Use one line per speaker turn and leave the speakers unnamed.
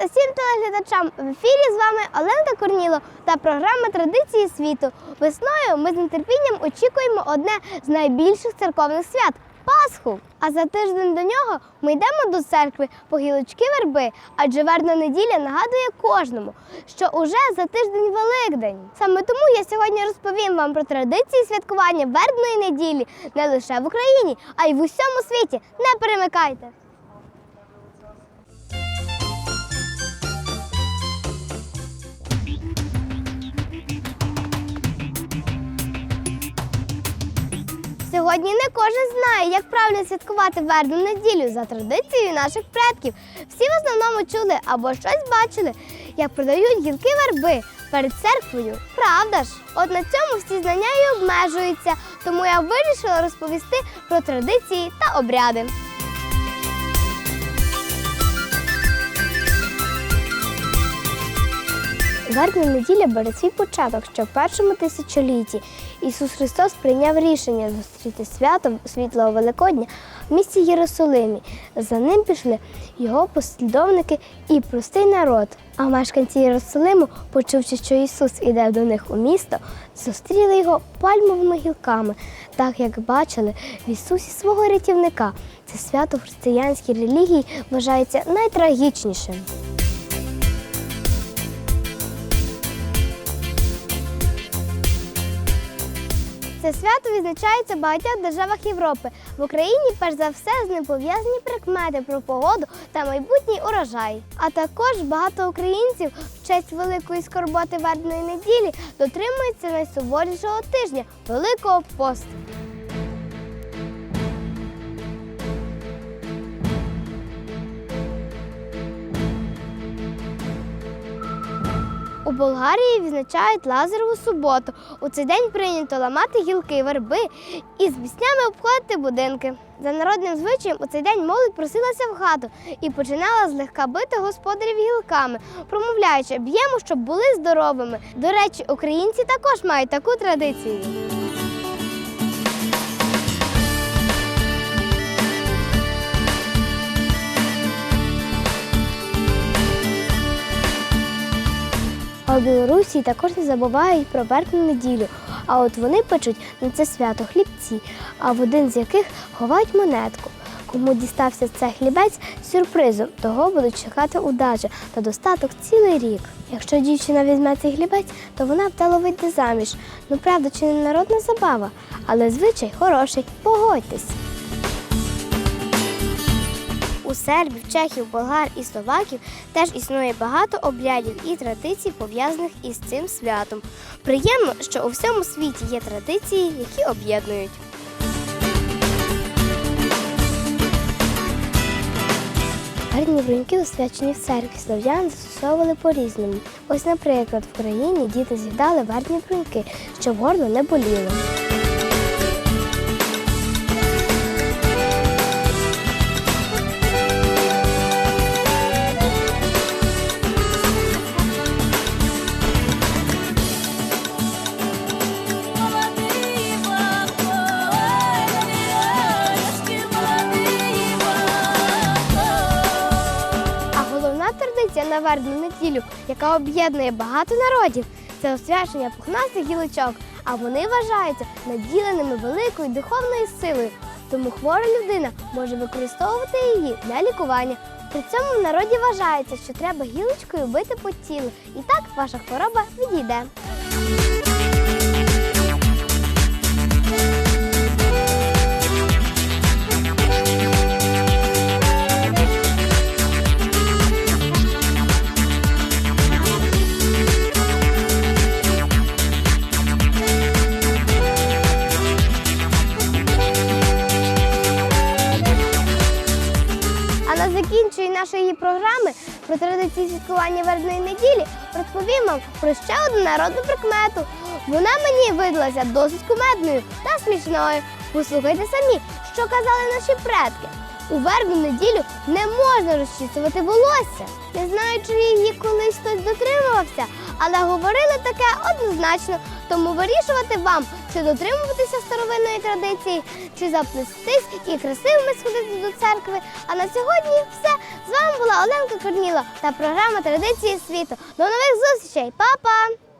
усім телеглядачам! В ефірі з вами Олена Корніло та програма Традиції світу. Весною ми з нетерпінням очікуємо одне з найбільших церковних свят Пасху. А за тиждень до нього ми йдемо до церкви по гілочки верби, адже вербна неділя нагадує кожному, що уже за тиждень Великдень. Саме тому я сьогодні розповім вам про традиції святкування вербної неділі не лише в Україні, а й в усьому світі. Не перемикайте! Сьогодні не кожен знає, як правильно святкувати вербну неділю за традицією наших предків. Всі в основному чули або щось бачили, як продають гілки верби перед церквою. Правда ж? От на цьому всі знання і обмежуються, тому я вирішила розповісти про традиції та обряди. Вербна неділя бере свій початок ще в першому тисячолітті. Ісус Христос прийняв рішення зустріти свято світлого Великодня в місті Єрусалимі. За ним пішли його послідовники і простий народ. А мешканці Єрусалиму, почувши, що Ісус іде до них у місто, зустріли його пальмовими гілками, так як бачили в Ісусі свого рятівника. Це свято в християнській релігії вважається найтрагічнішим. Це свято відзначається в багатьох державах Європи. В Україні перш за все з ним пов'язані прикмети про погоду та майбутній урожай. А також багато українців в честь великої скорботи вербної неділі дотримуються найсуворішого тижня Великого посту. У Болгарії відзначають лазерову суботу. У цей день прийнято ламати гілки верби і з піснями обходити будинки. За народним звичаєм у цей день молодь просилася в хату і починала злегка бити господарів гілками, промовляючи, б'ємо, щоб були здоровими. До речі, українці також мають таку традицію. А у Білорусі також не забувають про вербну неділю. А от вони печуть на це свято хлібці, а в один з яких ховають монетку. Кому дістався цей хлібець сюрпризом, того будуть чекати удача та достаток цілий рік. Якщо дівчина візьме цей хлібець, то вона вдало вийде заміж. Ну правда, чи не народна забава, але звичай хороший, погодьтесь. Сербів, чехів, болгар і словаків теж існує багато обрядів і традицій, пов'язаних із цим святом. Приємно, що у всьому світі є традиції, які об'єднують. Гарні бруньки, освячені в церкві слов'ян, застосовували по-різному. Ось, наприклад, в країні діти з'їдали вербні бруньки, щоб горло не боліло. Вербну неділю, яка об'єднує багато народів, це освячення пухнастих гілочок, а вони вважаються наділеними великою духовною силою. Тому хвора людина може використовувати її для лікування. При цьому в народі вважається, що треба гілочкою бити по тілу, і так ваша хвороба відійде. Закінченні нашої програми про традиції святкування вербної неділі розповім вам про ще одну народну прикмету. Вона мені видалася досить кумедною та смішною. Послухайте самі, що казали наші предки. У вербну неділю не можна розчісувати волосся. Не знаю, чи її колись хтось дотримувався, але говорили таке однозначно. Тому вирішувати вам, чи дотримуватися старовинної традиції, чи заплестись і красивими сходити до церкви. А на сьогодні все. З вами була Оленка Корніла та програма Традиції світу. До нових зустрічей, Па-па!